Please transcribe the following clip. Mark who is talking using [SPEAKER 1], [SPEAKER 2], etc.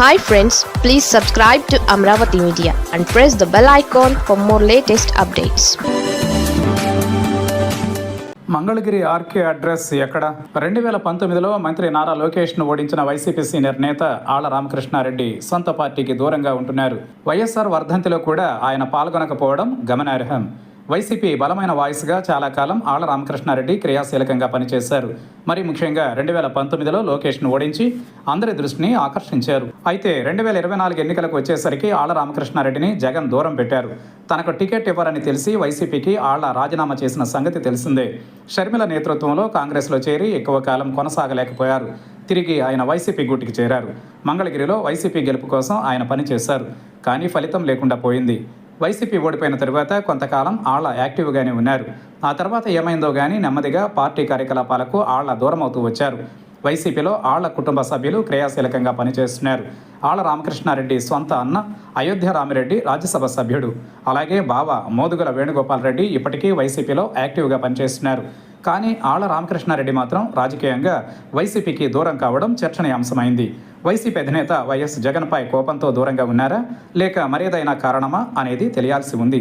[SPEAKER 1] Hi friends please subscribe to Amaravati media and press the bell icon for more latest updates
[SPEAKER 2] Mangalagiri RK address ఎక్కడ? రెండు వేల పంతొమ్మిదిలో మంత్రి నారా లోకేష్ను ఓడించిన YCP senior నేత ఆళ్ళ రామకృష్ణారెడ్డి సొంత పార్టీకి దూరంగా ఉంటున్నారు. వైఎస్ఆర్ వర్ధంతిలో కూడా ఆయన పాల్గొనకపోవడం గమనార్హం. వైసీపీ బలమైన వాయిస్గా చాలా కాలం ఆళ్ళ రామకృష్ణారెడ్డి క్రియాశీలకంగా పనిచేశారు. మరి ముఖ్యంగా రెండు వేల పంతొమ్మిదిలో లోకేష్ను ఓడించి అందరి దృష్టిని ఆకర్షించారు. అయితే రెండు వేల ఇరవై నాలుగు ఎన్నికలకు వచ్చేసరికి ఆళ్ళ రామకృష్ణారెడ్డిని జగన్ దూరం పెట్టారు. తనకు టికెట్ ఇవ్వరని తెలిసి వైసీపీకి ఆళ్ళ రాజీనామా చేసిన సంగతి తెలిసిందే. షర్మిల నేతృత్వంలో కాంగ్రెస్లో చేరి ఎక్కువ కాలం కొనసాగలేకపోయారు. తిరిగి ఆయన వైసీపీ గూటికి చేరారు. మంగళగిరిలో వైసీపీ గెలుపు కోసం ఆయన పనిచేశారు. కానీ ఫలితం లేకుండా పోయింది. వైసీపీ ఓడిపోయిన తరువాత కొంతకాలం ఆళ్ళ యాక్టివ్గానే ఉన్నారు. ఆ తర్వాత ఏమైందో కానీ నెమ్మదిగా పార్టీ కార్యకలాపాలకు ఆళ్ళ దూరమవుతూ వచ్చారు. వైసీపీలో ఆళ్ళ కుటుంబ సభ్యులు క్రియాశీలకంగా పనిచేస్తున్నారు. ఆళ్ళ రామకృష్ణారెడ్డి సొంత అన్న అయోధ్య రామిరెడ్డి రాజ్యసభ సభ్యుడు. అలాగే బావ మోదుగుల వేణుగోపాల్ రెడ్డి ఇప్పటికీ వైసీపీలో యాక్టివ్గా పనిచేస్తున్నారు. కానీ ఆళ్ళ రామకృష్ణారెడ్డి మాత్రం రాజకీయంగా వైసీపీకి దూరం కావడం చర్చనీయాంశమైంది. వైసీపీ అధినేత వైఎస్ జగన్పై కోపంతో దూరంగా ఉన్నారా? లేక మరేదైనా కారణమా? అనేది తెలియాల్సి ఉంది.